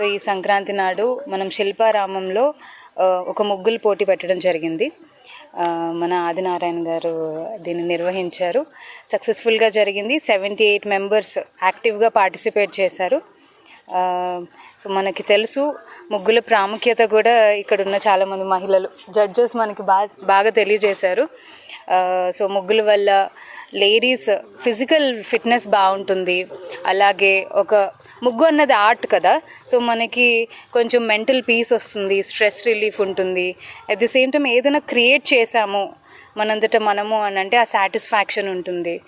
So ఈ సంక్రాంతి నాడు మనం శిల్పారామంలో ఒక ముగ్గులు పోటీ పెట్టడం జరిగింది. మన ఆదినారాయణ గారు దీన్ని నిర్వహించారు. సక్సెస్ఫుల్గా జరిగింది. సెవెంటీ ఎయిట్ మెంబర్స్ యాక్టివ్గా పార్టిసిపేట్ చేశారు. సో మనకి తెలుసు ముగ్గుల ప్రాముఖ్యత కూడా ఇక్కడ ఉన్న చాలామంది మహిళలు జడ్జెస్ మనకి బాగా బాగా తెలియజేశారు. సో ముగ్గుల వల్ల లేడీస్ ఫిజికల్ ఫిట్నెస్ బాగుంటుంది. అలాగే ఒక ముగ్గు అన్నది ఆర్ట్ కదా. సో మనకి కొంచెం మెంటల్ పీస్ వస్తుంది స్ట్రెస్ రిలీఫ్ ఉంటుంది. అట్ ది సేమ్ టైం ఏదైనా క్రియేట్ చేసాము మనంతట మనము అని అంటే ఆ సాటిస్ఫాక్షన్ ఉంటుంది.